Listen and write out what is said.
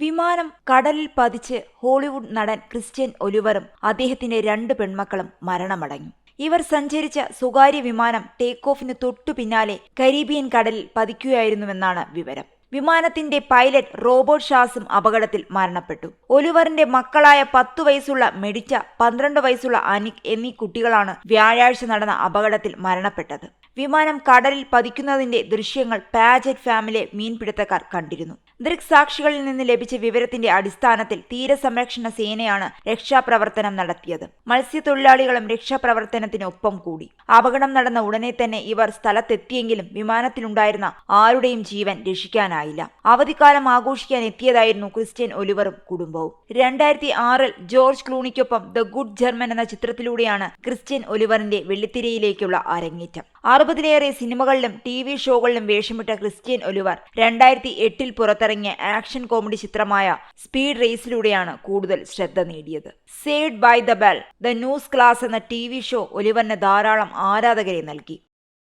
വിമാനം കടലിൽ പതിച്ച് ഹോളിവുഡ് നടൻ ക്രിസ്ത്യൻ ഒലിവറും അദ്ദേഹത്തിന്റെ രണ്ട് പെൺമക്കളും മരണമടങ്ങി ഇവർ സഞ്ചരിച്ച സ്വകാര്യ വിമാനം ടേക്ക് ഓഫിന് തൊട്ടു പിന്നാലെ കരീബിയൻ കടലിൽ പതിക്കുകയായിരുന്നുവെന്നാണ് വിവരം. വിമാനത്തിന്റെ പൈലറ്റ് റോബോട്ട് ഷാസും അപകടത്തിൽ മരണപ്പെട്ടു. ഒലിവറിന്റെ മക്കളായ പത്തു വയസ്സുള്ള മെഡിറ്റ പന്ത്രണ്ട് വയസ്സുള്ള അനിക് എന്നീ കുട്ടികളാണ് വ്യാഴാഴ്ച നടന്ന അപകടത്തിൽ മരണപ്പെട്ടത്. വിമാനം കടലിൽ പതിക്കുന്നതിന്റെ ദൃശ്യങ്ങൾ പാജറ്റ് ഫാമിലെ മീൻപിടുത്തക്കാർ കണ്ടിരുന്നു. ദൃക്സാക്ഷികളിൽ നിന്ന് ലഭിച്ച വിവരത്തിന്റെ അടിസ്ഥാനത്തിൽ തീരസംരക്ഷണ സേനയാണ് രക്ഷാപ്രവർത്തനം നടത്തിയത്. മത്സ്യത്തൊഴിലാളികളും രക്ഷാപ്രവർത്തനത്തിനൊപ്പം കൂടി. അപകടം നടന്ന ഉടനെ തന്നെ ഇവർ സ്ഥലത്തെത്തിയെങ്കിലും വിമാനത്തിലുണ്ടായിരുന്ന ആരുടെയും ജീവൻ രക്ഷിക്കാനായില്ല അവധിക്കാലം ആഘോഷിക്കാൻ എത്തിയതായിരുന്നു ക്രിസ്ത്യൻ ഒലിവറും കുടുംബവും. രണ്ടായിരത്തി ആറിൽ ജോർജ് ക്ലൂണിക്കൊപ്പം ദ ഗുഡ് ജർമ്മൻ എന്ന ചിത്രത്തിലൂടെയാണ് ക്രിസ്ത്യൻ ഒലിവറിന്റെ വെള്ളിത്തിരയിലേക്കുള്ള അരങ്ങേറ്റം. അറുപതിലേറെ സിനിമകളിലും ടി വി ഷോകളിലും വേഷമിട്ട ക്രിസ്ത്യൻ ഒലിവർ രണ്ടായിരത്തി എട്ടിൽ പുറത്തിറങ്ങിയ ആക്ഷൻ കോമഡി ചിത്രമായ സ്പീഡ് റേസിലൂടെയാണ് കൂടുതൽ ശ്രദ്ധ നേടിയത്. Saved by the bell the new class എന്ന ടി വി ഷോ ഒലിവറിന് ധാരാളം ആരാധകരെ നൽകി.